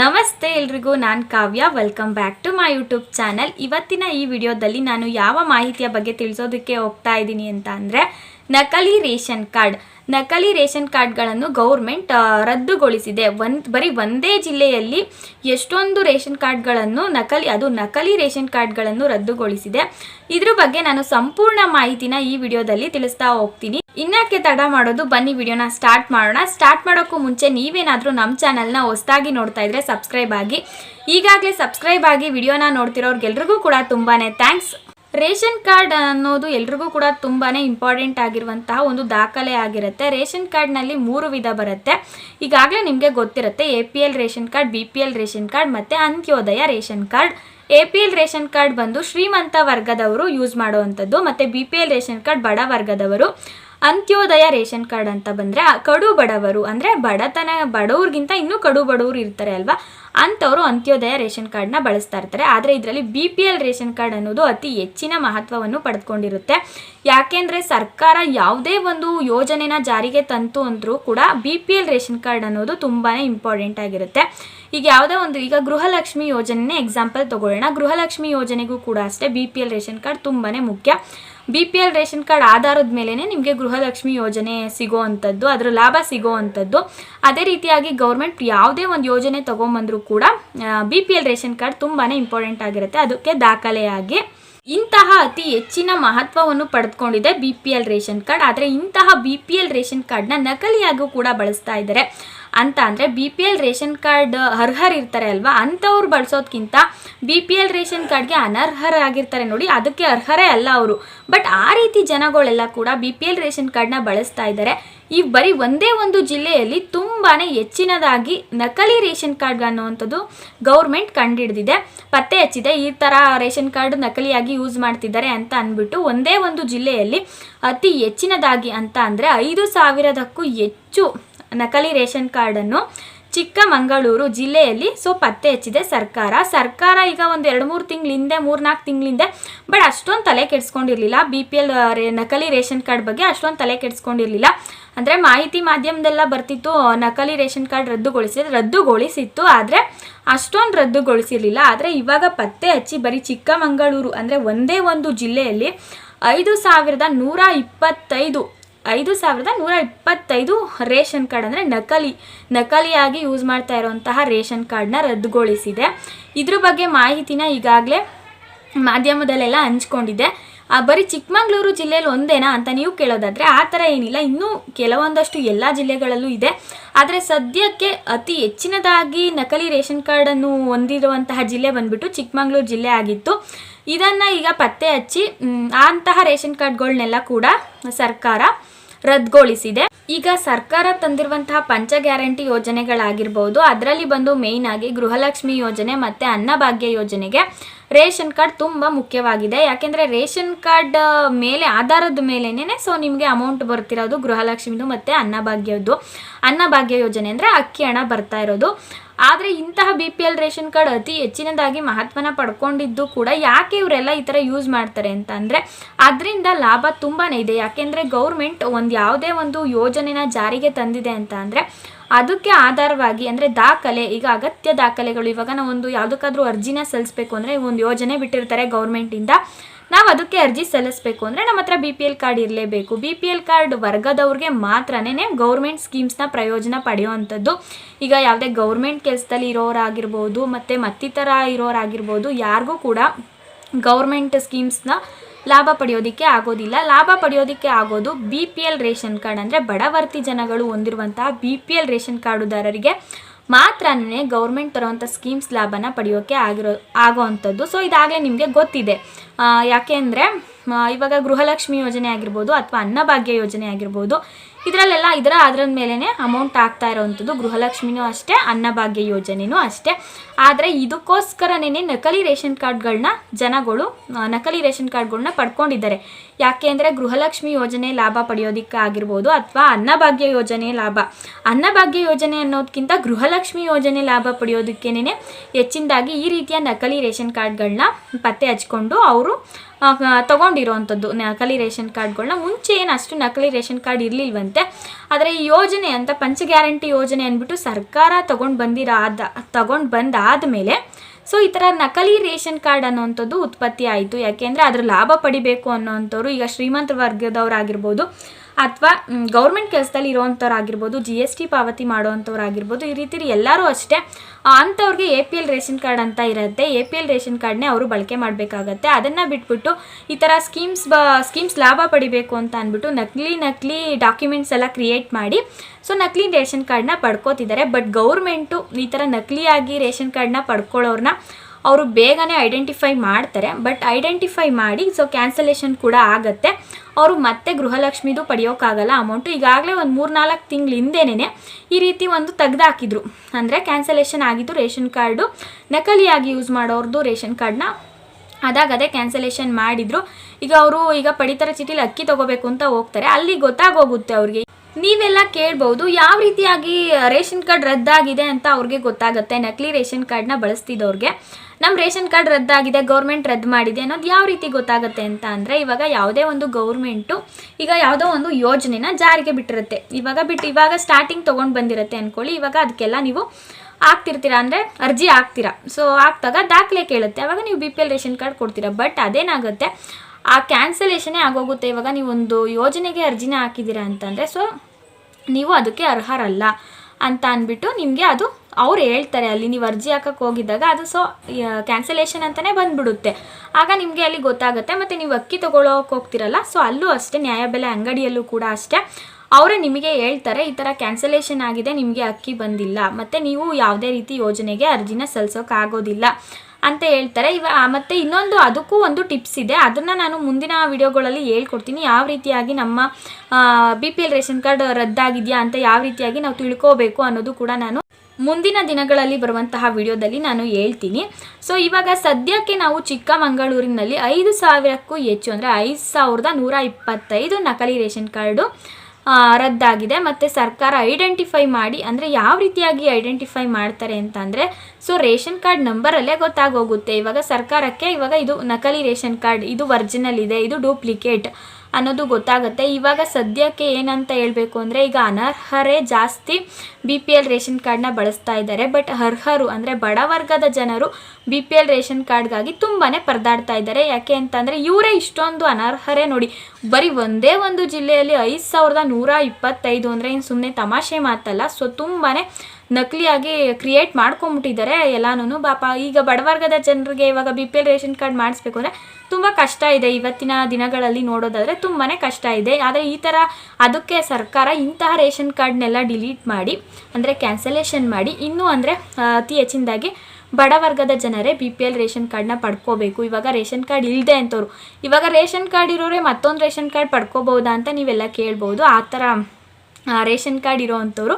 ನಮಸ್ತೆ ಎಲ್ರಿಗೂ, ನಾನು Kavya. Welcome back to my YouTube channel ಇವತ್ತಿನ ಈ ವಿಡಿಯೋದಲ್ಲಿ ನಾನು ಯಾವ ಮಾಹಿತಿಯ ಬಗ್ಗೆ ತಿಳಿಸೋದಕ್ಕೆ ಹೋಗ್ತಾ ಇದ್ದೀನಿ ಅಂತ ನಕಲಿ ರೇಷನ್ ಕಾರ್ಡ್. ನಕಲಿ ರೇಷನ್ ಕಾರ್ಡ್ಗಳನ್ನು ಗೌರ್ಮೆಂಟ್ ರದ್ದುಗೊಳಿಸಿದೆ. ಒಂದು, ಬರೀ ಒಂದೇ ಜಿಲ್ಲೆಯಲ್ಲಿ ಎಷ್ಟೊಂದು ರೇಷನ್ ಕಾರ್ಡ್ಗಳನ್ನು ನಕಲಿ, ಅದು ನಕಲಿ ರೇಷನ್ ಕಾರ್ಡ್ಗಳನ್ನು ರದ್ದುಗೊಳಿಸಿದೆ. ಇದ್ರ ಬಗ್ಗೆ ನಾನು ಸಂಪೂರ್ಣ ಮಾಹಿತಿನ ಈ ವಿಡಿಯೋದಲ್ಲಿ ತಿಳಿಸ್ತಾ ಹೋಗ್ತೀನಿ. ಇನ್ನಕ್ಕೆ ತಡ ಮಾಡೋದು ಬನ್ನಿ, ವಿಡಿಯೋನ ಸ್ಟಾರ್ಟ್ ಮಾಡೋಣ. ಸ್ಟಾರ್ಟ್ ಮಾಡೋಕ್ಕೂ ಮುಂಚೆ ನೀವೇನಾದರೂ ನಮ್ಮ ಚಾನಲ್ನ ಹೊಸದಾಗಿ ನೋಡ್ತಾ ಇದ್ರೆ ಸಬ್ಸ್ಕ್ರೈಬ್ ಆಗಿ. ಈಗಾಗಲೇ ಸಬ್ಸ್ಕ್ರೈಬ್ ಆಗಿ ವಿಡಿಯೋನ ನೋಡ್ತಿರೋರ್ಗೆಲ್ರಿಗೂ ಕೂಡ ತುಂಬಾ ಥ್ಯಾಂಕ್ಸ್. ರೇಷನ್ ಕಾರ್ಡ್ ಅನ್ನೋದು ಎಲ್ರಿಗೂ ಕೂಡ ತುಂಬಾ ಇಂಪಾರ್ಟೆಂಟ್ ಆಗಿರುವಂತಹ ಒಂದು ದಾಖಲೆ ಆಗಿರುತ್ತೆ. ರೇಷನ್ ಕಾರ್ಡ್ನಲ್ಲಿ ಮೂರು ವಿಧ ಬರುತ್ತೆ. ಈಗಾಗಲೇ ನಿಮಗೆ ಗೊತ್ತಿರುತ್ತೆ, A P L ration card, B P L ration card ಮತ್ತು Antyodaya ration card. A P L ration card ಬಂದು ಶ್ರೀಮಂತ ವರ್ಗದವರು ಯೂಸ್ ಮಾಡುವಂಥದ್ದು ಮತ್ತು B P L ration card ಬಡ ವರ್ಗದವರು. ಅಂತ್ಯೋದಯ ರೇಷನ್ ಕಾರ್ಡ್ ಅಂತ ಬಂದರೆ ಕಡು ಬಡವರು, ಅಂದರೆ ಬಡತನ, ಬಡವ್ರಿಗಿಂತ ಇನ್ನೂ ಕಡು ಬಡವರು ಇರ್ತಾರೆ ಅಲ್ವಾ? ಅಂಥವರು ಅಂತ್ಯೋದಯ ರೇಷನ್ ಕಾರ್ಡ್ನ ಬಳಸ್ತಾ ಇರ್ತಾರೆ. ಆದರೆ ಇದರಲ್ಲಿ B P L ration card ಅನ್ನೋದು ಅತಿ ಹೆಚ್ಚಿನ ಮಹತ್ವವನ್ನು ಪಡೆದುಕೊಂಡಿರುತ್ತೆ. ಯಾಕೆಂದರೆ ಸರ್ಕಾರ ಯಾವುದೇ ಒಂದು ಯೋಜನೆನ ಜಾರಿಗೆ ತಂತು ಅಂದರೂ ಕೂಡ B P L ration card ಅನ್ನೋದು ತುಂಬಾ ಇಂಪಾರ್ಟೆಂಟ್ ಆಗಿರುತ್ತೆ. ಈಗ ಯಾವುದೇ ಒಂದು, ಈಗ ಗೃಹಲಕ್ಷ್ಮಿ ಯೋಜನೆ ಎಕ್ಸಾಂಪಲ್ ತಗೊಳ್ಳೋಣ. ಗೃಹಲಕ್ಷ್ಮಿ ಯೋಜನೆಗೂ ಕೂಡ ಅಷ್ಟೇ B P L ration card ತುಂಬಾ ಮುಖ್ಯ. B P L ration card ಆಧಾರದ ಮೇಲೇ ನಿಮಗೆ ಗೃಹಲಕ್ಷ್ಮಿ ಯೋಜನೆ ಸಿಗೋ ಅಂಥದ್ದು, ಅದರ ಲಾಭ ಸಿಗೋ ಅಂಥದ್ದು. ಅದೇ ರೀತಿಯಾಗಿ ಗೌರ್ಮೆಂಟ್ ಯಾವುದೇ ಒಂದು ಯೋಜನೆ ತೊಗೊಂಬಂದರೂ ಕೂಡ B P L ration card ತುಂಬಾ ಇಂಪಾರ್ಟೆಂಟ್ ಆಗಿರುತ್ತೆ. ಅದಕ್ಕೆ ದಾಖಲೆಯಾಗಿ ಇಂತಹ ಅತಿ ಹೆಚ್ಚಿನ ಮಹತ್ವವನ್ನು ಪಡೆದುಕೊಂಡಿದೆ B P L ration card. ಆದರೆ ಇಂತಹ ಬಿ ಪಿ ಎಲ್ ರೇಷನ್ ಕಾರ್ಡ್ನ ನಕಲಿಯಾಗೂ ಕೂಡ ಬಳಸ್ತಾ ಇದ್ದಾರೆ. ಅಂತ ಅಂದರೆ B P L ration card ಅರ್ಹರಿರ್ತಾರೆ ಅಲ್ವಾ? ಅಂಥವ್ರು ಬಳಸೋದ್ಕಿಂತ ಬಿ ಪಿ ಎಲ್ ರೇಷನ್ ಕಾರ್ಡ್ಗೆ ಅನರ್ಹರಾಗಿರ್ತಾರೆ ನೋಡಿ, ಅದಕ್ಕೆ ಅರ್ಹರೇ ಅಲ್ಲ ಅವರು. ಬಟ್ ಆ ರೀತಿ ಜನಗಳೆಲ್ಲ ಕೂಡ ಬಿ ಪಿ ಎಲ್ ರೇಷನ್ ಕಾರ್ಡ್ನ ಬಳಸ್ತಾ ಇದ್ದಾರೆ. ಈ ಬರೀ ಒಂದೇ ಒಂದು ಜಿಲ್ಲೆಯಲ್ಲಿ ತುಂಬಾ ಹೆಚ್ಚಿನದಾಗಿ ನಕಲಿ ರೇಷನ್ ಕಾರ್ಡ್ ಅನ್ನುವಂಥದ್ದು ಗೌರ್ಮೆಂಟ್ ಕಂಡುಹಿಡಿದಿದೆ ಪತ್ತೆ ಹಚ್ಚಿದೆ, ಈ ಥರ ರೇಷನ್ ಕಾರ್ಡ್ ನಕಲಿಯಾಗಿ ಯೂಸ್ ಮಾಡ್ತಿದ್ದಾರೆ ಅಂತ ಅಂದ್ಬಿಟ್ಟು ಒಂದೇ ಒಂದು ಜಿಲ್ಲೆಯಲ್ಲಿ ಅತಿ ಹೆಚ್ಚಿನದಾಗಿ ಅಂತ ಅಂದರೆ ಐದು ಸಾವಿರದಕ್ಕೂ ಹೆಚ್ಚು ನಕಲಿ ರೇಷನ್ ಕಾರ್ಡನ್ನು ಚಿಕ್ಕಮಗಳೂರು ಜಿಲ್ಲೆಯಲ್ಲಿ ಸೊ ಪತ್ತೆ ಹಚ್ಚಿದೆ. ಸರ್ಕಾರ ಸರ್ಕಾರ ಈಗ ಒಂದು ಎರಡು ಮೂರು ತಿಂಗಳ ಹಿಂದೆ ಮೂರು ನಾಲ್ಕು ತಿಂಗಳ ಹಿಂದೆ ಬಟ್ ಅಷ್ಟೊಂದು ತಲೆ ಕೆಡಿಸ್ಕೊಂಡಿರಲಿಲ್ಲ. ಬಿ ಪಿ ಎಲ್ ನಕಲಿ ರೇಷನ್ ಕಾರ್ಡ್ ಬಗ್ಗೆ ಅಷ್ಟೊಂದು ತಲೆ ಕೆಡಿಸ್ಕೊಂಡಿರಲಿಲ್ಲ. ಅಂದರೆ ಮಾಹಿತಿ ಮಾಧ್ಯಮದೆಲ್ಲ ಬರ್ತಿತ್ತು, ನಕಲಿ ರೇಷನ್ ಕಾರ್ಡ್ ರದ್ದುಗೊಳಿಸಿದೆ. ರದ್ದುಗೊಳಿಸಿತ್ತು, ಆದರೆ ಅಷ್ಟೊಂದು ರದ್ದುಗೊಳಿಸಿರಲಿಲ್ಲ. ಆದರೆ ಇವಾಗ ಪತ್ತೆ ಹಚ್ಚಿ ಬರೀ ಚಿಕ್ಕಮಗಳೂರು ಅಂದರೆ ಒಂದೇ ಒಂದು ಜಿಲ್ಲೆಯಲ್ಲಿ ಐದು ಸಾವಿರದ ನೂರ ಇಪ್ಪತ್ತೈದು ಐದು ಸಾವಿರದ ನೂರ ಇಪ್ಪತ್ತೈದು ರೇಷನ್ ಕಾರ್ಡ್ ಅಂದರೆ ನಕಲಿ, ನಕಲಿಯಾಗಿ ಯೂಸ್ ಮಾಡ್ತಾ ಇರುವಂತಹ ರೇಷನ್ ಕಾರ್ಡ್ನ ರದ್ದುಗೊಳಿಸಿದೆ. ಇದ್ರ ಬಗ್ಗೆ ಮಾಹಿತಿನ ಈಗಾಗಲೇ ಮಾಧ್ಯಮದಲ್ಲೆಲ್ಲ ಹಂಚ್ಕೊಂಡಿದೆ. ಬರೀ ಚಿಕ್ಕಮಗಳೂರು ಜಿಲ್ಲೆಯಲ್ಲಿ ಒಂದೇನಾ ಅಂತ ನೀವು ಕೇಳೋದಾದರೆ ಆ ಥರ ಏನಿಲ್ಲ. ಇನ್ನೂ ಕೆಲವೊಂದಷ್ಟು ಎಲ್ಲ ಜಿಲ್ಲೆಗಳಲ್ಲೂ ಇದೆ. ಆದರೆ ಸದ್ಯಕ್ಕೆ ಅತಿ ಹೆಚ್ಚಿನದಾಗಿ ನಕಲಿ ರೇಷನ್ ಕಾರ್ಡನ್ನು ಹೊಂದಿರುವಂತಹ ಜಿಲ್ಲೆ ಬಂದ್ಬಿಟ್ಟು ಚಿಕ್ಕಮಗಳೂರು ಜಿಲ್ಲೆ ಆಗಿತ್ತು. ಇದನ್ನು ಈಗ ಪತ್ತೆ ಹಚ್ಚಿ ಅಂತಹ ರೇಷನ್ ಕಾರ್ಡ್ಗಳನ್ನೆಲ್ಲ ಕೂಡ ಸರ್ಕಾರ ರದ್ದುಗೊಳಿಸಿದೆ ಈಗ ಸರ್ಕಾರ ತಂದಿರುವಂತಹ ಪಂಚ ಗ್ಯಾರಂಟಿ ಯೋಜನೆಗಳಾಗಿರ್ಬೋದು, ಅದರಲ್ಲಿ ಬಂದು ಮೇಯ್ನ್ ಆಗಿ ಗೃಹಲಕ್ಷ್ಮಿ ಯೋಜನೆ ಮತ್ತು ಅನ್ನಭಾಗ್ಯ ಯೋಜನೆಗೆ ರೇಷನ್ ಕಾರ್ಡ್ ತುಂಬ ಮುಖ್ಯವಾಗಿದೆ. ಯಾಕೆಂದರೆ ರೇಷನ್ ಕಾರ್ಡ್ ಮೇಲೆ, ಆಧಾರದ ಮೇಲೇ ಸೊ ನಿಮಗೆ ಅಮೌಂಟ್ ಬರ್ತಿರೋದು ಗೃಹಲಕ್ಷ್ಮಿದು ಮತ್ತು ಅನ್ನಭಾಗ್ಯದ್ದು ಅನ್ನಭಾಗ್ಯ ಯೋಜನೆ ಅಂದರೆ ಅಕ್ಕಿ ಹಣ ಬರ್ತಾ ಇರೋದು. ಆದರೆ ಇಂತಹ B P L ration card ಅತಿ ಹೆಚ್ಚಿನದಾಗಿ ಮಹತ್ವನ ಪಡ್ಕೊಂಡಿದ್ದು ಕೂಡ ಯಾಕೆ ಇವರೆಲ್ಲ ಈ ಥರ ಯೂಸ್ ಮಾಡ್ತಾರೆ ಅಂತ ಅಂದರೆ ಅದರಿಂದ ಲಾಭ ತುಂಬಾ ಇದೆ. ಯಾಕೆಂದರೆ ಗೌರ್ಮೆಂಟ್ ಒಂದು ಯಾವುದೇ ಒಂದು ಯೋಜನೆನ ಜಾರಿಗೆ ತಂದಿದೆ ಅಂತ ಅಂದರೆ ಅದಕ್ಕೆ ಆಧಾರವಾಗಿ ಅಂದರೆ ದಾಖಲೆ, ಈಗ ಅಗತ್ಯ ದಾಖಲೆಗಳು, ಇವಾಗ ನಾವು ಒಂದು ಯಾವುದಕ್ಕಾದ್ರೂ ಅರ್ಜಿನ ಸಲ್ಲಿಸಬೇಕು ಅಂದರೆ ಒಂದು ಯೋಜನೆ ಬಿಟ್ಟಿರ್ತಾರೆ ಗೌರ್ಮೆಂಟಿಂದ ನಾವು ಅದಕ್ಕೆ ಅರ್ಜಿ ಸಲ್ಲಿಸಬೇಕು ಅಂದರೆ ನಮ್ಮ ಹತ್ರ ಬಿ ಪಿ ಎಲ್ ಕಾರ್ಡ್ ಇರಲೇಬೇಕು. ಬಿ ಪಿ ಎಲ್ ಕಾರ್ಡ್ ವರ್ಗದವ್ರಿಗೆ ಮಾತ್ರನೇ ಗೌರ್ಮೆಂಟ್ ಸ್ಕೀಮ್ಸ್ನ ಪ್ರಯೋಜನ ಪಡೆಯುವಂಥದ್ದು. ಈಗ ಯಾವುದೇ ಗೌರ್ಮೆಂಟ್ ಕೆಲಸದಲ್ಲಿ ಇರೋರಾಗಿರ್ಬೋದು, ಮತ್ತು ಮತ್ತಿತರ ಇರೋರಾಗಿರ್ಬೋದು, ಯಾರಿಗೂ ಕೂಡ ಗೌರ್ಮೆಂಟ್ ಸ್ಕೀಮ್ಸ್ನ ಲಾಭ ಪಡೆಯೋದಕ್ಕೆ ಆಗೋದಿಲ್ಲ. ಲಾಭ ಪಡೆಯೋದಕ್ಕೆ ಆಗೋದು B P L ration card ಅಂದರೆ ಬಡವರ್ತಿ ಜನಗಳು ಹೊಂದಿರುವಂತಹ ಬಿ ಪಿ ಎಲ್ ರೇಷನ್ ಕಾರ್ಡುದಾರರಿಗೆ ಮಾತ್ರನೇ ಗೌರ್ಮೆಂಟ್ ತರುವಂಥ ಸ್ಕೀಮ್ಸ್ ಲಾಭನ ಪಡೆಯೋಕ್ಕೆ ಆಗಿರೋ ಆಗೋವಂಥದ್ದು ಸೊ ಇದಾಗಲೇ ನಿಮಗೆ ಗೊತ್ತಿದೆ. ಯಾಕೆ ಅಂದರೆ ಇವಾಗ ಗೃಹಲಕ್ಷ್ಮಿ ಯೋಜನೆ ಆಗಿರ್ಬೋದು ಅಥವಾ ಅನ್ನಭಾಗ್ಯ ಯೋಜನೆ ಆಗಿರ್ಬೋದು. ಇದರಲ್ಲೆಲ್ಲ ಇದರ ಅದರ ಮೇಲೇ ಅಮೌಂಟ್ ಆಗ್ತಾ ಇರೋವಂಥದ್ದು ಗೃಹಲಕ್ಷ್ಮಿನೂ ಅಷ್ಟೇ, ಅನ್ನಭಾಗ್ಯ ಯೋಜನೆಯೂ ಅಷ್ಟೇ. ಆದರೆ ಇದಕ್ಕೋಸ್ಕರನೇ ನಕಲಿ ರೇಷನ್ ಕಾರ್ಡ್ಗಳನ್ನ ಜನಗಳು ನಕಲಿ ರೇಷನ್ ಕಾರ್ಡ್ಗಳನ್ನ ಪಡ್ಕೊಂಡಿದ್ದಾರೆ. ಯಾಕೆ ಅಂದರೆ ಗೃಹಲಕ್ಷ್ಮಿ ಯೋಜನೆ ಲಾಭ ಪಡೆಯೋದಕ್ಕೆ ಆಗಿರ್ಬೋದು ಅಥವಾ ಅನ್ನಭಾಗ್ಯ ಯೋಜನೆ ಲಾಭ. ಅನ್ನಭಾಗ್ಯ ಯೋಜನೆ ಅನ್ನೋದಕ್ಕಿಂತ ಗೃಹಲಕ್ಷ್ಮಿ ಯೋಜನೆ ಲಾಭ ಪಡೆಯೋದಕ್ಕೇನೆ ಹೆಚ್ಚಿನದಾಗಿ ಈ ರೀತಿಯ ನಕಲಿ ರೇಷನ್ ಕಾರ್ಡ್ಗಳನ್ನ ಪತ್ತೆ ಹಚ್ಕೊಂಡು ಅವರು ತೊಗೊಂಡಿರೋವಂಥದ್ದು ನಕಲಿ ರೇಷನ್ ಕಾರ್ಡ್ಗಳನ್ನ ಮುಂಚೆ ಏನು ಅಷ್ಟು ನಕಲಿ ರೇಷನ್ ಕಾರ್ಡ್ ಇರಲಿಲ್ವಂತೆ. ಆದರೆ ಈ ಯೋಜನೆ ಅಂತ ಪಂಚ ಗ್ಯಾರಂಟಿ ಯೋಜನೆ ಅಂದ್ಬಿಟ್ಟು ಸರ್ಕಾರ ತೊಗೊಂಡು ಬಂದಿರಾದ ತೊಗೊಂಡು ಬಂದಾದಮೇಲೆ ಸೊ ಈ ಥರ ನಕಲಿ ರೇಷನ್ ಕಾರ್ಡ್ ಅನ್ನೋವಂಥದ್ದು ಉತ್ಪತ್ತಿ ಆಯಿತು. ಯಾಕೆಂದರೆ ಅದರ ಲಾಭ ಪಡಿಬೇಕು ಅನ್ನೋವಂಥವ್ರು ಈಗ ಶ್ರೀಮಂತ ವರ್ಗದವರಾಗಿರ್ಬೋದು ಅಥವಾ ಗೌರ್ಮೆಂಟ್ ಕೆಲಸದಲ್ಲಿ ಇರೋವಂಥವ್ರು ಆಗಿರ್ಬೋದು ಜಿ ಎಸ್ ಟಿ ಪಾವತಿ ಮಾಡೋವಂಥವ್ರು ಆಗಿರ್ಬೋದು ಈ ರೀತಿ ಎಲ್ಲರೂ ಅಷ್ಟೇ ಅಂಥವ್ರಿಗೆ A P L ration card ಅಂತ ಇರುತ್ತೆ. ಎ ಪಿ ಎಲ್ ರೇಷನ್ ಕಾರ್ಡ್ನೇ ಅವರು ಬಳಕೆ ಮಾಡಬೇಕಾಗತ್ತೆ. ಅದನ್ನು ಬಿಟ್ಬಿಟ್ಟು ಈ ಥರ ಸ್ಕೀಮ್ಸ್ ಬ, ಸ್ಕೀಮ್ಸ್ ಲಾಭ ಪಡಿಬೇಕು ಅಂತ ಅಂದ್ಬಿಟ್ಟು ನಕಲಿ ನಕಲಿ ಡಾಕ್ಯುಮೆಂಟ್ಸ್ ಎಲ್ಲ ಕ್ರಿಯೇಟ್ ಮಾಡಿ, ಸೊ ನಕಲಿ ರೇಷನ್ ಕಾರ್ಡ್ನ ಪಡ್ಕೋತಿದ್ದಾರೆ. ಬಟ್ ಗೌರ್ಮೆಂಟು ಈ ಥರ ನಕಲಿಯಾಗಿ ರೇಷನ್ ಕಾರ್ಡ್ನ ಪಡ್ಕೊಳ್ಳೋರ್ನ ಅವರು ಬೇಗನೆ ಐಡೆಂಟಿಫೈ ಮಾಡ್ತಾರೆ. ಬಟ್ ಐಡೆಂಟಿಫೈ ಮಾಡಿ, ಸೊ ಕ್ಯಾನ್ಸಲೇಷನ್ ಕೂಡ ಆಗತ್ತೆ. ಅವರು ಮತ್ತೆ ಗೃಹಲಕ್ಷ್ಮಿದು ಪಡೆಯೋಕ್ಕಾಗಲ್ಲ ಅಮೌಂಟು ಈಗಾಗಲೇ ಒಂದು ಮೂರು ನಾಲ್ಕು ತಿಂಗಳ ಹಿಂದೆನೇ ಈ ರೀತಿ ಒಂದು ತೆಗ್ದಾಕಿದ್ರು. ಅಂದರೆ ಕ್ಯಾನ್ಸಲೇಷನ್ ಆಗಿದ್ದು ರೇಷನ್ ಕಾರ್ಡು, ನಕಲಿಯಾಗಿ ಯೂಸ್ ಮಾಡೋರ್ದು ರೇಷನ್ ಕಾರ್ಡ್ನ ಅದಾಗದೇ ಕ್ಯಾನ್ಸಲೇಷನ್ ಮಾಡಿದ್ರು. ಈಗ ಅವರು ಈಗ ಪಡಿತರ ಚೀಟಿಲಿ ಅಕ್ಕಿ ತಗೋಬೇಕು ಅಂತ ಹೋಗ್ತಾರೆ. ಅಲ್ಲಿ ಗೊತ್ತಾಗೋಗುತ್ತೆ ಅವ್ರಿಗೆ. ನೀವೆಲ್ಲ ಕೇಳ್ಬೋದು ಯಾವ ರೀತಿಯಾಗಿ ರೇಷನ್ ಕಾರ್ಡ್ ರದ್ದಾಗಿದೆ ಅಂತ ಅವ್ರಿಗೆ ಗೊತ್ತಾಗುತ್ತೆ. ನಕಲಿ ರೇಷನ್ ಕಾರ್ಡ್ನ ಬಳಸ್ತಿದ್ದವ್ರಿಗೆ ನಮ್ಮ ರೇಷನ್ ಕಾರ್ಡ್ ರದ್ದಾಗಿದೆ, ಗೌರ್ಮೆಂಟ್ ರದ್ದು ಮಾಡಿದೆ ಅನ್ನೋದು ಯಾವ ರೀತಿ ಗೊತ್ತಾಗುತ್ತೆ ಅಂತ ಅಂದರೆ ಇವಾಗ ಯಾವುದೇ ಒಂದು ಗೌರ್ಮೆಂಟು ಈಗ ಯಾವುದೋ ಒಂದು ಯೋಜನೆನ ಜಾರಿಗೆ ಬಿಟ್ಟಿರುತ್ತೆ. ಇವಾಗ ಬಿಟ್ಟು ಇವಾಗ ಸ್ಟಾರ್ಟಿಂಗ್ ತೊಗೊಂಡು ಬಂದಿರುತ್ತೆ ಅಂದ್ಕೊಳ್ಳಿ ಇವಾಗ ಅದಕ್ಕೆಲ್ಲ ನೀವು ಆಗ್ತಿರ್ತೀರಾ ಅಂದರೆ ಅರ್ಜಿ ಹಾಕ್ತೀರ. ಸೊ ಆಗ್ತಾಗ ದಾಖಲೆ ಕೇಳುತ್ತೆ, ಅವಾಗ ನೀವು B P L ration card ಕೊಡ್ತೀರಾ. ಬಟ್ ಅದೇನಾಗುತ್ತೆ, ಆ ಕ್ಯಾನ್ಸಲೇಷನೇ ಆಗೋಗುತ್ತೆ. ಇವಾಗ ನೀವು ಒಂದು ಯೋಜನೆಗೆ ಅರ್ಜಿನ ಹಾಕಿದ್ದೀರಾ ಅಂತಂದರೆ ಸೊ ನೀವು ಅದಕ್ಕೆ ಅರ್ಹರಲ್ಲ ಅಂತ ಅಂದ್ಬಿಟ್ಟು ನಿಮಗೆ ಅದು ಅವ್ರು ಹೇಳ್ತಾರೆ, ಅಲ್ಲಿ ನೀವು ಅರ್ಜಿ ಹಾಕಕ್ಕೆ ಹೋಗಿದ್ದಾಗ ಅದು ಸೊ ಕ್ಯಾನ್ಸಲೇಷನ್ ಅಂತಲೇ ಬಂದ್ಬಿಡುತ್ತೆ. ಆಗ ನಿಮಗೆ ಅಲ್ಲಿ ಗೊತ್ತಾಗುತ್ತೆ, ಮತ್ತು ನೀವು ಅಕ್ಕಿ ತೊಗೊಳೋಕೆ ಹೋಗ್ತಿರಲ್ಲ ಸೊ ಅಲ್ಲೂ ಅಷ್ಟೇ ನ್ಯಾಯಬೆಲೆ ಅಂಗಡಿಯಲ್ಲೂ ಕೂಡ ಅಷ್ಟೇ. ಅವರೇ ನಿಮಗೆ ಹೇಳ್ತಾರೆ, ಈ ಥರ ಕ್ಯಾನ್ಸಲೇಷನ್ ಆಗಿದೆ, ನಿಮಗೆ ಅಕ್ಕಿ ಬಂದಿಲ್ಲ, ಮತ್ತು ನೀವು ಯಾವುದೇ ರೀತಿ ಯೋಜನೆಗೆ ಅರ್ಜಿನ ಸಲ್ಲಿಸೋಕ್ಕಾಗೋದಿಲ್ಲ ಅಂತ ಹೇಳ್ತಾರೆ. ಇವ ಮತ್ತು ಇನ್ನೊಂದು, ಅದಕ್ಕೂ ಒಂದು ಟಿಪ್ಸ್ ಇದೆ, ಅದನ್ನು ನಾನು ಮುಂದಿನ ವಿಡಿಯೋಗಳಲ್ಲಿ ಹೇಳ್ಕೊಡ್ತೀನಿ. ಯಾವ ರೀತಿಯಾಗಿ ನಮ್ಮ B P L ration card ರದ್ದಾಗಿದೆಯಾ ಅಂತ ಯಾವ ರೀತಿಯಾಗಿ ನಾವು ತಿಳ್ಕೋಬೇಕು ಅನ್ನೋದು ಕೂಡ ನಾನು ಮುಂದಿನ ದಿನಗಳಲ್ಲಿ ಬರುವಂತಹ ವಿಡಿಯೋದಲ್ಲಿ ನಾನು ಹೇಳ್ತೀನಿ. ಸೊ ಇವಾಗ ಸದ್ಯಕ್ಕೆ ನಾವು ಚಿಕ್ಕಮಗಳೂರಿನಲ್ಲಿ ಐದು ಸಾವಿರಕ್ಕೂ ಹೆಚ್ಚು ಅಂದರೆ ಐದು ನಕಲಿ ರೇಷನ್ ಕಾರ್ಡು ರದ್ದಾಗಿದೆ. ಮತ್ತು ಸರ್ಕಾರ ಐಡೆಂಟಿಫೈ ಮಾಡಿ, ಅಂದರೆ ಯಾವ ರೀತಿಯಾಗಿ ಐಡೆಂಟಿಫೈ ಮಾಡ್ತಾರೆ ಅಂತ ಅಂದರೆ ಸೊ ರೇಷನ್ ಕಾರ್ಡ್ ನಂಬರಲ್ಲೇ ಗೊತ್ತಾಗೋಗುತ್ತೆ. ಇವಾಗ ಸರ್ಕಾರಕ್ಕೆ ಇವಾಗ ಇದು ನಕಲಿ ರೇಷನ್ ಕಾರ್ಡ್, ಇದು ಒರಿಜಿನಲ್ ಇದೆ, ಇದು ಡೂಪ್ಲಿಕೇಟ್ ಅನ್ನೋದು ಗೊತ್ತಾಗುತ್ತೆ. ಇವಾಗ ಸದ್ಯಕ್ಕೆ ಏನಂತ ಹೇಳಬೇಕು ಅಂದರೆ ಈಗ ಅನರ್ಹರೇ ಜಾಸ್ತಿ ಬಿ ಪಿ ಎಲ್ ರೇಷನ್ ಕಾರ್ಡ್ನ ಬಳಸ್ತಾ ಇದ್ದಾರೆ. ಬಟ್ ಅರ್ಹರು ಅಂದರೆ ಬಡವರ್ಗದ ಜನರು ಬಿ ಪಿ ಎಲ್ ರೇಷನ್ ಕಾರ್ಡ್ಗಾಗಿ ತುಂಬಾ ಪರದಾಡ್ತಾ ಇದ್ದಾರೆ. ಯಾಕೆ ಅಂತಂದರೆ ಇವರೇ ಇಷ್ಟೊಂದು ಅನರ್ಹರೇ ನೋಡಿ. ಬರೀ ಒಂದೇ ಒಂದು ಜಿಲ್ಲೆಯಲ್ಲಿ ಐದು ಸಾವಿರದ ನೂರ ಇಪ್ಪತ್ತೈದು ಅಂದರೆ ಇನ್ನು ಸುಮ್ಮನೆ ತಮಾಷೆ ಮಾತಲ್ಲ. ಸೊ ತುಂಬಾ ನಕಲಿಯಾಗಿ ಕ್ರಿಯೇಟ್ ಮಾಡ್ಕೊಂಬಿಟ್ಟಿದ್ದಾರೆ ಎಲ್ಲಾನು ಪಾಪ ಈಗ ಬಡವರ್ಗದ ಜನರಿಗೆ ಇವಾಗ B P L ration card ಮಾಡಿಸ್ಬೇಕು ಅಂದರೆ ತುಂಬ ಕಷ್ಟ ಇದೆ. ಇವತ್ತಿನ ದಿನಗಳಲ್ಲಿ ನೋಡೋದಾದರೆ ತುಂಬಾ ಕಷ್ಟ ಇದೆ. ಆದರೆ ಈ ಥರ ಅದಕ್ಕೆ ಸರ್ಕಾರ ಇಂತಹ ರೇಷನ್ ಕಾರ್ಡ್ನೆಲ್ಲ ಡಿಲೀಟ್ ಮಾಡಿ ಅಂದರೆ ಕ್ಯಾನ್ಸಲೇಷನ್ ಮಾಡಿ, ಇನ್ನೂ ಅಂದರೆ ಅತಿ ಹೆಚ್ಚಿನದಾಗಿ ಬಡವರ್ಗದ ಜನರೇ ಬಿ ಪಿ ಎಲ್ ರೇಷನ್ ಕಾರ್ಡ್ನ ಪಡ್ಕೋಬೇಕು. ಇವಾಗ ರೇಷನ್ ಕಾರ್ಡ್ ಇಲ್ಲದೆ ಅಂತವ್ರು. ಇವಾಗ ರೇಷನ್ ಕಾರ್ಡ್ ಇರೋರೆ ಮತ್ತೊಂದು ರೇಷನ್ ಕಾರ್ಡ್ ಪಡ್ಕೋಬಹುದಾ ಅಂತ ನೀವೆಲ್ಲ ಕೇಳ್ಬೋದು. ಆ ಥರ ರೇಷನ್ ಕಾರ್ಡ್ ಇರೋವಂಥವ್ರು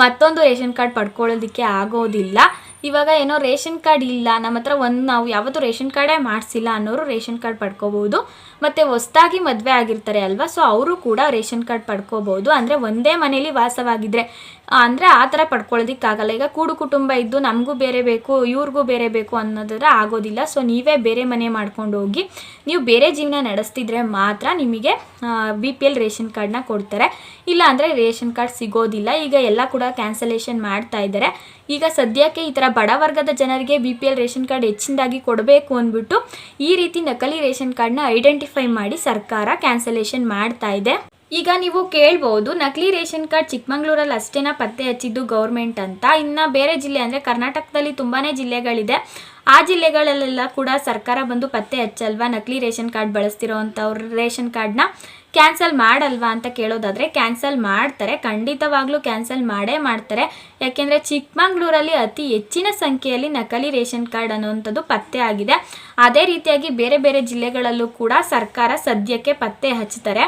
ಮತ್ತೊಂದು ರೇಷನ್ ಕಾರ್ಡ್ ಪಡ್ಕೊಳ್ಳೋದಕ್ಕೆ ಆಗೋದಿಲ್ಲ. ಇವಾಗ ಏನೋ ರೇಷನ್ ಕಾರ್ಡ್ ಇಲ್ಲ, ನಮ್ಮ ಹತ್ರ ಒಂದು ನಾವು ಯಾವತ್ತೂ ರೇಷನ್ ಕಾರ್ಡೇ ಮಾಡಿಸಿಲ್ಲ ಅನ್ನೋರು ರೇಷನ್ ಕಾರ್ಡ್ ಪಡ್ಕೋಬೋದು ಮತ್ತು ಹೊಸ್ದಾಗಿ ಮದುವೆ ಆಗಿರ್ತಾರೆ ಅಲ್ವಾ? ಸೊ ಅವರು ಕೂಡ ರೇಷನ್ ಕಾರ್ಡ್ ಪಡ್ಕೋಬೋದು ಅಂದರೆ ಒಂದೇ ಮನೇಲಿ ವಾಸವಾಗಿದ್ರೆ ಅಂದರೆ ಆ ಥರ ಪಡ್ಕೊಳ್ಳೋದಕ್ಕಾಗಲ್ಲ ಈಗ ಕೂಡು ಕುಟುಂಬ ಇದ್ದು ನಮಗೂ ಬೇರೆ ಬೇಕು, ಇವ್ರಿಗೂ ಬೇರೆ ಬೇಕು ಅನ್ನೋದ್ರ ಆಗೋದಿಲ್ಲ. ಸೊ ನೀವೇ ಬೇರೆ ಮನೆ ಮಾಡ್ಕೊಂಡು ಹೋಗಿ, ನೀವು ಬೇರೆ ಜೀವನ ನಡೆಸ್ತಿದ್ರೆ ಮಾತ್ರ ನಿಮಗೆ ಬಿ ಪಿ ಎಲ್ ರೇಷನ್ ಕಾರ್ಡ್ನ ಕೊಡ್ತಾರೆ. ಇಲ್ಲ ಅಂದರೆ ರೇಷನ್ ಕಾರ್ಡ್ ಸಿಗೋದಿಲ್ಲ. ಈಗ ಎಲ್ಲ ಕೂಡ ಕ್ಯಾನ್ಸಲೇಷನ್ ಮಾಡ್ತಾ ಇದ್ದಾರೆ. ಈಗ ಸದ್ಯಕ್ಕೆ ಈ ಥರ ಬಡವರ್ಗದ ಜನರಿಗೆ B P L ration card ಹೆಚ್ಚಿನದಾಗಿ ಕೊಡಬೇಕು ಅಂದ್ಬಿಟ್ಟು, ಈ ರೀತಿ ನಕಲಿ ರೇಷನ್ ಕಾರ್ಡ್ನ ಐಡೆಂಟಿಫೈ ಮಾಡಿ ಸರ್ಕಾರ ಕ್ಯಾನ್ಸಲೇಷನ್ ಮಾಡ್ತಾ ಇದೆ. ಈಗ ನೀವು ಕೇಳ್ಬೋದು, ನಕಲಿ ರೇಷನ್ ಕಾರ್ಡ್ ಚಿಕ್ಕಮಂಗ್ಳೂರಲ್ಲಿ ಅಷ್ಟೇನ ಪತ್ತೆ ಹಚ್ಚಿದ್ದು ಗೌರ್ಮೆಂಟ್ ಅಂತ. ಇನ್ನು ಬೇರೆ ಜಿಲ್ಲೆ ಅಂದರೆ ಕರ್ನಾಟಕದಲ್ಲಿ ತುಂಬಾ ಜಿಲ್ಲೆಗಳಿದೆ. ಆ ಜಿಲ್ಲೆಗಳಲ್ಲೆಲ್ಲ ಕೂಡ ಸರ್ಕಾರ ಬಂದು ಪತ್ತೆ ಹಚ್ಚಲ್ವಾ ನಕಲಿ ರೇಷನ್ ಕಾರ್ಡ್ ಬಳಸ್ತಿರೋ ಅಂಥವ್ರ ರೇಷನ್ ಕಾರ್ಡ್ನ? ಕ್ಯಾನ್ಸಲ್ ಮಾಡಲ್ವಾ ಅಂತ ಕೇಳೋದಾದರೆ ಕ್ಯಾನ್ಸಲ್ ಮಾಡ್ತಾರೆ. ಖಂಡಿತವಾಗ್ಲೂ ಕ್ಯಾನ್ಸಲ್ ಮಾಡೇ ಮಾಡ್ತಾರೆ. ಯಾಕೆಂದರೆ ಚಿಕ್ಕಮಂಗ್ಳೂರಲ್ಲಿ ಅತಿ ಹೆಚ್ಚಿನ ಸಂಖ್ಯೆಯಲ್ಲಿ ನಕಲಿ ರೇಷನ್ ಕಾರ್ಡ್ ಅನ್ನುವಂಥದ್ದು ಪತ್ತೆ ಆಗಿದೆ. ಅದೇ ರೀತಿಯಾಗಿ ಬೇರೆ ಬೇರೆ ಜಿಲ್ಲೆಗಳಲ್ಲೂ ಕೂಡ ಸರ್ಕಾರ ಸದ್ಯಕ್ಕೆ ಪತ್ತೆ ಹಚ್ತಾರೆ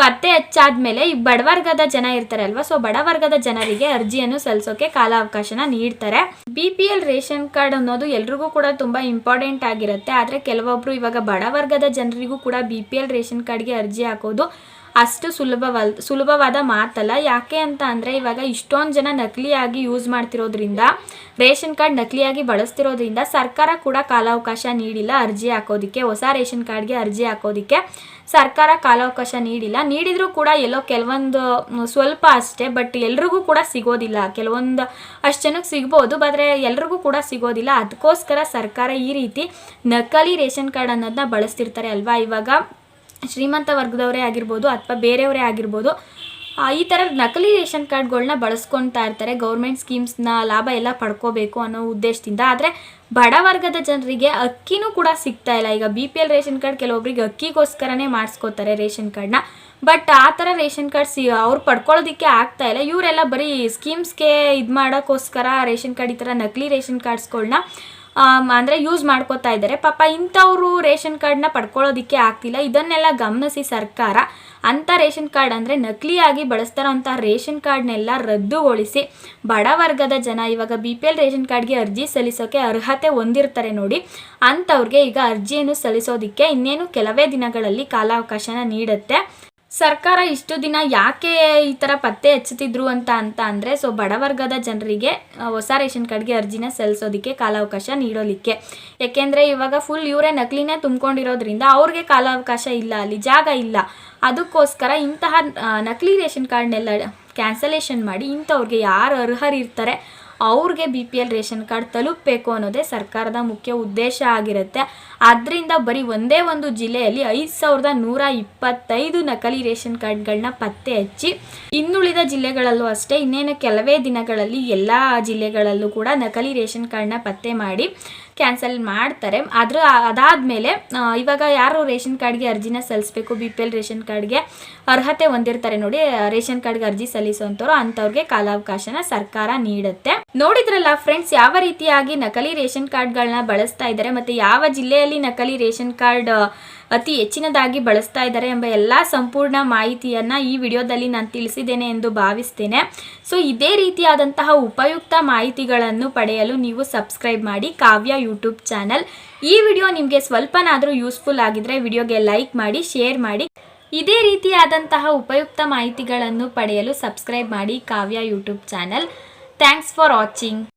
ಪತ್ತೆ ಹಚ್ಚಾದ್ಮೇಲೆ ಈ ಬಡವರ್ಗದ ಜನ ಇರ್ತಾರೆ ಅಲ್ವಾ ಸೊ ಬಡವರ್ಗದ ಜನರಿಗೆ ಅರ್ಜಿಯನ್ನು ಸಲ್ಲಿಸೋಕೆ ಕಾಲಾವಕಾಶನ ನೀಡ್ತಾರೆ. B P L ration card ಅನ್ನೋದು ಎಲ್ರಿಗೂ ಕೂಡ ತುಂಬಾ ಇಂಪಾರ್ಟೆಂಟ್ ಆಗಿರುತ್ತೆ. ಆದರೆ ಕೆಲವೊಬ್ರು ಇವಾಗ ಬಡವರ್ಗದ ಜನರಿಗೂ ಕೂಡ ಬಿ ಪಿ ಎಲ್ ರೇಷನ್ ಕಾರ್ಡ್ಗೆ ಅರ್ಜಿ ಹಾಕೋದು ಅಷ್ಟು ಸುಲಭವಲ್, ಸುಲಭವಾದ ಮಾತಲ್ಲ. ಯಾಕೆ ಅಂತ ಅಂದರೆ ಇವಾಗ ಇಷ್ಟೊಂದು ಜನ ನಕಲಿಯಾಗಿ ಯೂಸ್ ಮಾಡ್ತಿರೋದ್ರಿಂದ, ರೇಷನ್ ಕಾರ್ಡ್ ನಕಲಿಯಾಗಿ ಬಳಸ್ತಿರೋದ್ರಿಂದ ಸರ್ಕಾರ ಕೂಡ ಕಾಲಾವಕಾಶ ನೀಡಿಲ್ಲ ಅರ್ಜಿ ಹಾಕೋದಕ್ಕೆ, ಹೊಸ ರೇಷನ್ ಕಾರ್ಡ್ಗೆ ಅರ್ಜಿ ಹಾಕೋದಕ್ಕೆ. ಸರ್ಕಾರ ಕಾಲಾವಕಾಶ ನೀಡಿಲ್ಲ. ನೀಡಿದರೂ ಕೂಡ ಎಲ್ಲೋ ಕೆಲವೊಂದು ಸ್ವಲ್ಪ ಅಷ್ಟೇ, ಬಟ್ ಎಲ್ರಿಗೂ ಕೂಡ ಸಿಗೋದಿಲ್ಲ. ಕೆಲವೊಂದು ಅಷ್ಟು ಜನಕ್ಕೆ ಸಿಗ್ಬೋದು ಆದರೆ ಎಲ್ರಿಗೂ ಕೂಡ ಸಿಗೋದಿಲ್ಲ. ಅದಕ್ಕೋಸ್ಕರ ಸರ್ಕಾರ ಈ ರೀತಿ ನಕಲಿ ರೇಷನ್ ಕಾರ್ಡ್ ಅನ್ನೋದನ್ನ ಬಳಸ್ತಿರ್ತಾರೆ ಅಲ್ವಾ? ಇವಾಗ ಶ್ರೀಮಂತ ವರ್ಗದವರೇ ಆಗಿರ್ಬೋದು ಅಥವಾ ಬೇರೆಯವರೇ ಆಗಿರ್ಬೋದು ಈ ಥರ ನಕಲಿ ರೇಷನ್ ಕಾರ್ಡ್ಗಳನ್ನ ಬಳಸ್ಕೊಳ್ತಾ ಇರ್ತಾರೆ. ಗೌರ್ಮೆಂಟ್ ಸ್ಕೀಮ್ಸ್ನ ಲಾಭ ಎಲ್ಲ ಪಡ್ಕೋಬೇಕು ಅನ್ನೋ ಉದ್ದೇಶದಿಂದ. ಆದರೆ ಬಡ ವರ್ಗದ ಜನರಿಗೆ ಅಕ್ಕಿನೂ ಕೂಡ ಸಿಗ್ತಾ ಇಲ್ಲ. ಈಗ B P L ration card ಕೆಲವೊಬ್ರಿಗೆ ಅಕ್ಕಿಗೋಸ್ಕರನೇ ಮಾಡಿಸ್ಕೋತಾರೆ ರೇಷನ್ ಕಾರ್ಡ್ನ. ಬಟ್ ಆ ಥರ ರೇಷನ್ ಕಾರ್ಡ್ ಸಿ, ಅವ್ರು ಪಡ್ಕೊಳ್ಳೋದಕ್ಕೆ ಆಗ್ತಾ ಇಲ್ಲ. ಇವರೆಲ್ಲ ಬರೀ ಸ್ಕೀಮ್ಸ್ಗೆ ಇದು ಮಾಡೋಕ್ಕೋಸ್ಕರ ರೇಷನ್ ಕಾರ್ಡ್ ಈ ಥರ ನಕಲಿ ರೇಷನ್ ಕಾರ್ಡ್ಸ್ಗಳನ್ನ ಅಂದರೆ ಯೂಸ್ ಮಾಡ್ಕೋತಾ ಇದ್ದಾರೆ. ಪಾಪ ಇಂಥವರು ರೇಷನ್ ಕಾರ್ಡ್ನ ಪಡ್ಕೊಳ್ಳೋದಕ್ಕೆ ಆಗ್ತಿಲ್ಲ. ಇದನ್ನೆಲ್ಲ ಗಮನಿಸಿ ಸರ್ಕಾರ ಅಂಥ ರೇಷನ್ ಕಾರ್ಡ್ ಅಂದರೆ ನಕಲಿಯಾಗಿ ಬಳಸ್ತಾರೋಂಥ ರೇಷನ್ ಕಾರ್ಡ್ನೆಲ್ಲ ರದ್ದುಗೊಳಿಸಿ ಬಡ ವರ್ಗದ ಜನ ಇವಾಗ ಬಿ ಪಿ ಎಲ್ ರೇಷನ್ ಕಾರ್ಡ್ಗೆ ಅರ್ಜಿ ಸಲ್ಲಿಸೋಕೆ ಅರ್ಹತೆ ಹೊಂದಿರ್ತಾರೆ ನೋಡಿ. ಅಂಥವ್ರಿಗೆ ಈಗ ಅರ್ಜಿಯನ್ನು ಸಲ್ಲಿಸೋದಕ್ಕೆ ಇನ್ನೇನು ಕೆಲವೇ ದಿನಗಳಲ್ಲಿ ಕಾಲಾವಕಾಶನ ನೀಡುತ್ತೆ. ಸರ್ಕಾರ ಇಷ್ಟು ದಿನ ಯಾಕೆ ಈ ಥರ ಪತ್ತೆ ಹಚ್ಚುತ್ತಿದ್ರು ಅಂತ ಅಂತ ಅಂದರೆ ಸೊ ಬಡವರ್ಗದ ಜನರಿಗೆ ಹೊಸ ರೇಷನ್ ಕಾರ್ಡ್ಗೆ ಅರ್ಜಿನ ಸಲ್ಲಿಸೋದಕ್ಕೆ ಕಾಲಾವಕಾಶ ನೀಡೋಲಿಕ್ಕೆ. ಯಾಕೆಂದರೆ ಇವಾಗ ಫುಲ್ ಇವರೇ ನಕಲಿನೇ ತುಂಬ್ಕೊಂಡಿರೋದ್ರಿಂದ ಅವ್ರಿಗೆ ಕಾಲಾವಕಾಶ ಇಲ್ಲ, ಅಲ್ಲಿ ಜಾಗ ಇಲ್ಲ. ಅದಕ್ಕೋಸ್ಕರ ಇಂತಹ ನಕಲಿ ರೇಷನ್ ಕಾರ್ಡ್ನೆಲ್ಲ ಕ್ಯಾನ್ಸಲೇಷನ್ ಮಾಡಿ ಇಂಥವ್ರಿಗೆ ಯಾರು ಅರ್ಹರಿರ್ತಾರೆ, ಅವ್ರಿಗೆ B P L ration card ತಲುಪಬೇಕು ಅನ್ನೋದೇ ಸರ್ಕಾರದ ಮುಖ್ಯ ಉದ್ದೇಶ ಆಗಿರುತ್ತೆ. ಅದರಿಂದ ಬರೀ ಒಂದೇ ಒಂದು ಜಿಲ್ಲೆಯಲ್ಲಿ ಐದು ಸಾವಿರದ ನೂರ ಇಪ್ಪತ್ತೈದು ನಕಲಿ ರೇಷನ್ ಕಾರ್ಡ್ಗಳನ್ನ ಪತ್ತೆ ಹಚ್ಚಿ ಇನ್ನುಳಿದ ಜಿಲ್ಲೆಗಳಲ್ಲೂ ಅಷ್ಟೇ ಇನ್ನೇನು ಕೆಲವೇ ದಿನಗಳಲ್ಲಿ ಎಲ್ಲ ಜಿಲ್ಲೆಗಳಲ್ಲೂ ಕೂಡ ನಕಲಿ ರೇಷನ್ ಕಾರ್ಡ್ನ ಪತ್ತೆ ಮಾಡಿ ಕ್ಯಾನ್ಸಲ್ ಮಾಡ್ತಾರೆ. ಆದರೂ ಅದಾದಮೇಲೆ ಇವಾಗ ಯಾರು ರೇಷನ್ ಕಾರ್ಡ್ಗೆ ಅರ್ಜಿನ ಸಲ್ಲಿಸಬೇಕು, ಬಿ ಪಿ ಎಲ್ ರೇಷನ್ ಕಾರ್ಡ್ಗೆ ಅರ್ಹತೆ ಹೊಂದಿರ್ತಾರೆ ನೋಡಿ ರೇಷನ್ ಕಾರ್ಡ್ಗೆ ಅರ್ಜಿ ಸಲ್ಲಿಸುವಂಥವ್ರು ಅಂಥವ್ರಿಗೆ ಕಾಲಾವಕಾಶನ ಸರ್ಕಾರ ನೀಡುತ್ತೆ. ನೋಡಿದ್ರಲ್ಲ ಫ್ರೆಂಡ್ಸ್, ಯಾವ ರೀತಿಯಾಗಿ ನಕಲಿ ರೇಷನ್ ಕಾರ್ಡ್ಗಳನ್ನ ಬಳಸ್ತಾ ಇದ್ದಾರೆ, ಮತ್ತು ಯಾವ ಜಿಲ್ಲೆಯಲ್ಲಿ ನಕಲಿ ರೇಷನ್ ಕಾರ್ಡ್ ಅತಿ ಹೆಚ್ಚಿನದಾಗಿ ಬಳಸ್ತಾ ಇದ್ದಾರೆ ಎಂಬ ಎಲ್ಲ ಸಂಪೂರ್ಣ ಮಾಹಿತಿಯನ್ನು ಈ ವಿಡಿಯೋದಲ್ಲಿ ನಾನು ತಿಳಿಸಿದ್ದೇನೆ ಎಂದು ಭಾವಿಸ್ತೇನೆ. ಸೊ, ಇದೇ ರೀತಿಯಾದಂತಹ ಉಪಯುಕ್ತ ಮಾಹಿತಿಗಳನ್ನು ಪಡೆಯಲು ನೀವು ಸಬ್ಸ್ಕ್ರೈಬ್ ಮಾಡಿ ಕಾವ್ಯ ಯೂಟ್ಯೂಬ್ ಚಾನಲ್. ಈ ವಿಡಿಯೋ ನಿಮಗೆ ಸ್ವಲ್ಪನಾದರೂ ಯೂಸ್ಫುಲ್ ಆಗಿದ್ರೆ ವಿಡಿಯೋಗೆ ಲೈಕ್ ಮಾಡಿ, ಶೇರ್ ಮಾಡಿ. ಇದೇ ರೀತಿಯಾದಂತಹ ಉಪಯುಕ್ತ ಮಾಹಿತಿಗಳನ್ನು ಪಡೆಯಲು ಸಬ್ಸ್ಕ್ರೈಬ್ ಮಾಡಿ Kavya YouTube channel. Thanks for watching.